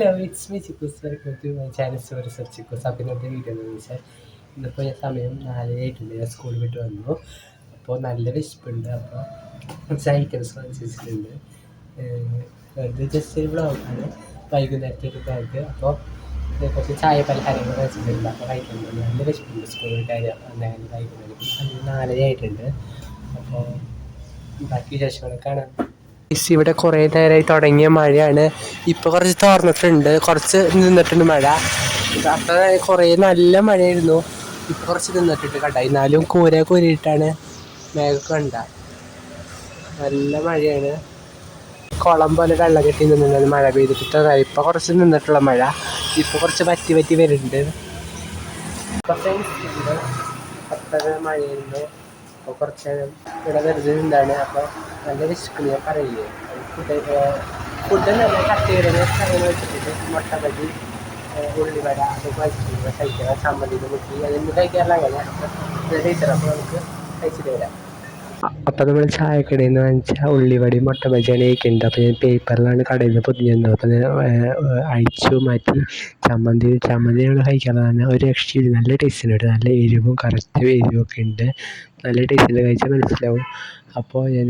Hello it's me Chikkus welcome to my channel sir Chikkus അപ്പോൾ ഇന്നത്തെ video എന്ന് വെച്ചാൽ ഇന്നിപ്പോൾ ഞാൻ സമയം നാലരയായിട്ടുണ്ട് ഞാൻ സ്കൂളിൽ വിട്ട് വന്നു. അപ്പോൾ നല്ല വിശപ്പുണ്ട്. അപ്പോൾ കുറച്ച് ഐറ്റംസ് വാങ്ങിച്ചിട്ടുണ്ട് ഇത് ജസ്റ്റ് ഒരു ബ്ലോഗാണ് വൈകുന്നേരത്തെ ഒരു ബ്ലോഗ് അപ്പോൾ കുറച്ച് ചായ പലഹാരങ്ങൾ വെച്ചിട്ടുണ്ട് അപ്പോൾ കഴിക്കുന്നുണ്ട് നല്ല വിശപ്പുണ്ട് സ്കൂളിൽ കാര്യം അങ്ങനെ സമയം നാലരയായിട്ടുണ്ട് അപ്പോൾ ബാക്കി വിശേഷങ്ങളൊക്കെ കാണാം. ഗൈസ് ഇവിടെ കുറേ നേരമായി തുടങ്ങിയ മഴയാണ്. ഇപ്പോൾ കുറച്ച് തോർന്നിട്ടുണ്ട്. കുറച്ച് നിന്നിട്ടുണ്ട് മഴ. അപ്പോൾ കുറേ നല്ല മഴയായിരുന്നു. ഇപ്പോൾ കുറച്ച് നിന്നിട്ടുണ്ട് കണ്ട? എന്നാലും കൂര കൂരിയിട്ടാണ് മേഘം കണ്ട. നല്ല മഴയാണ്. കുളം പോലെ വെള്ളം കെട്ടി നിന്നിട്ടുണ്ട്. മഴ പെയ്തിട്ട് ഇപ്പോൾ കുറച്ച് നിന്നിട്ടുള്ള മഴ. ഇപ്പോൾ കുറച്ച് പറ്റി പറ്റി വരുന്നുണ്ട്. അത്ര മഴയുണ്ട് അപ്പോൾ കുറച്ച് നേരം ഇവിടെ അപ്പോൾ നല്ല വിശക്കുന്ന ഞാൻ പറയില്ലേ? ഫുഡ് ഫുഡ് നല്ല കട്ട് ചെയ്തത്. കറികൾ വെച്ചിട്ട് മുട്ട ബജി ഉള്ളിവട അതൊക്കെ വെച്ചിട്ട് കഴിക്കണം ചമ്മന്തി മുട്ടി അതൊന്നും കഴിക്കാറില്ല അങ്ങനെ. അപ്പോൾ ടീച്ചർ അപ്പോൾ നമുക്ക് കഴിച്ചിട്ട് വരാം. അപ്പോൾ നമ്മൾ ചായക്കടയിൽ നിന്ന് വാങ്ങിച്ച ഉള്ളിവടി മുട്ട ബജിയാണ് കഴിക്കുന്നത് അപ്പോൾ ഞാൻ പേപ്പറിലാണ് കടയിൽ നിന്ന് പൊതിഞ്ഞത്. അപ്പോൾ ഞാൻ അഴിച്ചു മാറ്റി. ചമ്മന്തി ചമ്മന്തി ഞങ്ങൾ നമ്മൾ തന്നെ ഒരു രക്ഷയില്ല നല്ല ടേസ്റ്റ് ഉണ്ട് നല്ല എരിവും കറക്റ്റ് എരിവും ഒക്കെ ഉണ്ട് നല്ല ടേസ്റ്റിൽ കഴിച്ചാൽ മനസ്സിലാവും. അപ്പോൾ ഞാൻ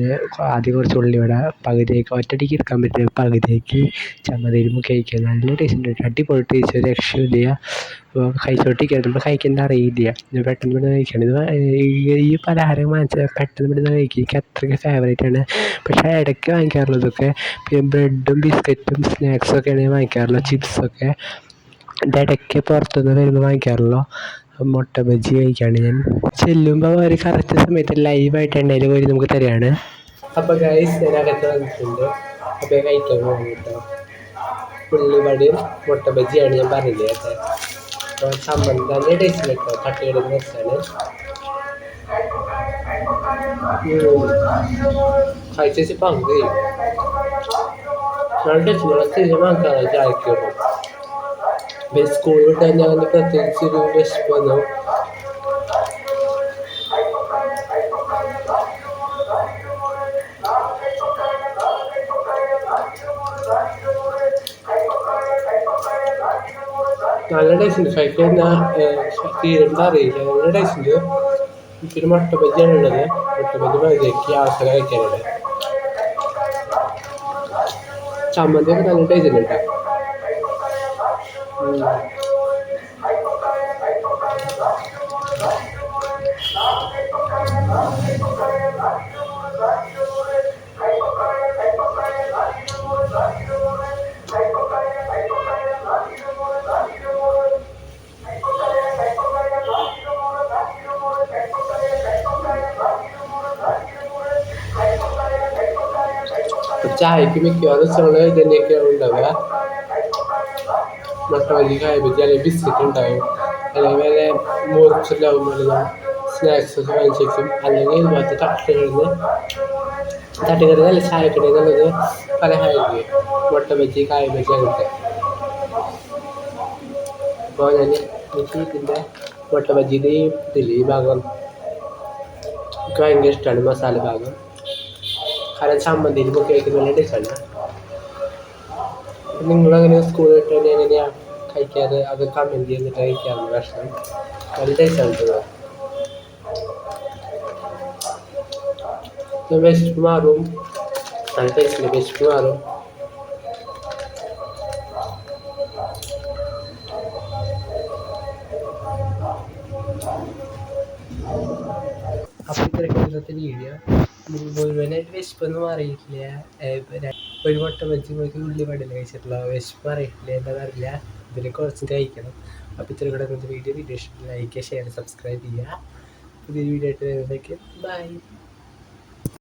ആദ്യം കുറച്ച് ഉള്ളിവട പകുതിയൊക്കെ ഒറ്റയടിക്ക് എടുക്കാൻ പറ്റില്ല. പകുതിയൊക്കെ ചമ്മന്തിയിലും കഴിക്കുക നല്ല ടേസ്റ്റ് ഉണ്ട് അടിപൊളി ടേസ്റ്റ് ഒരു രക്ഷയില്ല അപ്പോൾ കഴിച്ചോട്ടിരിക്കുക നമ്മൾ കഴിക്കേണ്ട അറിയില്ല. ഞാൻ പെട്ടെന്ന് പെട്ടെന്ന് കഴിക്കണം. ഇത് ഈ പലഹാരം വാങ്ങിച്ചാൽ പെട്ടെന്ന് പെട്ടെന്ന് കഴിക്കും. എനിക്ക് അത്രയ്ക്ക് ആണ്. പക്ഷേ ഇടയ്ക്ക് വാങ്ങിക്കാറുള്ളതൊക്കെ പിന്നെ ബ്രെഡും ബിസ്ക്കറ്റും സ്നാക്സൊക്കെയാണ് ഞാൻ വാങ്ങിക്കാറുള്ളത് ചിപ്സൊക്കെ ഇടയ്ക്ക് പുറത്തുനിന്ന് വരുമ്പോൾ വാങ്ങിക്കാറുള്ളൂ. മുട്ട ബജി കഴിക്കാണ് ഞാൻ. ചെല്ലുമ്പോൾ അവർ കറക്റ്റ് സമയത്ത് ലൈവായിട്ട് എണ്ണയിൽ പോയി നമുക്ക് തരികയാണ് അപ്പോൾ ഗൈസ് ഞാൻ അകത്ത് വന്നിട്ടുണ്ട്. അപ്പോൾ കഴിക്കാൻ വേണ്ടിയിട്ട് ഉള്ളിവടയും മുട്ട ബജിയാണ് ഞാൻ പറഞ്ഞില്ലേ കേട്ടോ. അപ്പോൾ ചമ്മന്തി നല്ല ടേസ്റ്റ് കേട്ടോ. തട്ടുകടയിൽ വെച്ചാണ് കഴിച്ചു പങ്ക് നല്ല ടേസ്റ്റ് നല്ല സ്ഥിരം വാങ്ങിക്കാറ് ചായക്കുമ്പോൾ സ്കൂളിൽ തന്നെ അവന് പ്രത്യേകിച്ച് ഒരു വിഷമം നല്ല ടേസ്റ്റ് ഉണ്ട്. എന്നാ തീരുമ്പോൾ അറിയില്ല. നല്ല ടേസ്റ്റ് പിന്നെ മുട്ട ബജിയാണ് ഉള്ളത്. മുട്ട ബജി മതിയാക്കി ആവശ്യം കഴിക്കാനുള്ളത് ചമ്മന്തി നല്ല ടേസ്റ്റ് ഉണ്ട് കേട്ടോ ചായക്ക് മിക്കവാറും ദിവസങ്ങൾ ഇത് തന്നെയൊക്കെയാണ് ഉണ്ടാവുക മുട്ട ബജി കായ ബജി അല്ലെങ്കിൽ ബിസ്ക്കറ്റ് ഉണ്ടാവും. അല്ലെങ്കിൽ മുറിച്ചിലാവും വല്ലതും സ്നാക്സ് ഒക്കെ വാങ്ങിച്ചേക്കും അല്ലെങ്കിൽ ഇതുപോലത്തെ തട്ടുകളിൽ നിന്ന് തട്ടുകടയിൽ നല്ല ചായക്കടയിൽ നിന്നുള്ളത് പലഹാരം മുട്ട ബജി കായ ബജി അങ്ങനത്തെ. അപ്പോൾ ഞാൻ എനിക്ക് ഇതിന്റെ മുട്ട ബജിയുടെ ഇതിൽ ഈ ഭാഗം എനിക്ക് ഭയങ്കര ഇഷ്ടമാണ് മസാല ഭാഗം. കാരണം ചമ്മന്തിയിൽ ഒക്കെ വയ്ക്കുന്ന നല്ല ടേസ്റ്റാണ് നിങ്ങളങ്ങനെ സ്കൂളിൽ തന്നെ എങ്ങനെയാണ് കഴിക്കാറ്? അത് കമന്റ് ചെയ്തിട്ട് കഴിക്കാറുണ്ട് ഭക്ഷണം? നല്ല ടേസ്റ്റാണ് വിശപ്പ് മാറും. നല്ല ടേസ്റ്റിൽ വിശപ്പ് മാറും. ഇന്നത്തെ വീഡിയോ മുഴുവനായിട്ട് വിശപ്പൊന്നും അറിയിട്ടില്ല ഒരു മുട്ട വെച്ച് പോയി ഉള്ളി പടല കഴിച്ചിട്ടുള്ള വിശപ്പ് അറിയില്ല എന്താണെന്നറിയില്ല ഇതിൽ കുറച്ച് കഴിക്കണം. അപ്പോൾ ഇത്ര കൂടെ video video like share subscribe ചെയ്യുക പുതിയൊരു വീഡിയോ ആയിട്ട് വരുന്നതൊക്കെ ബൈ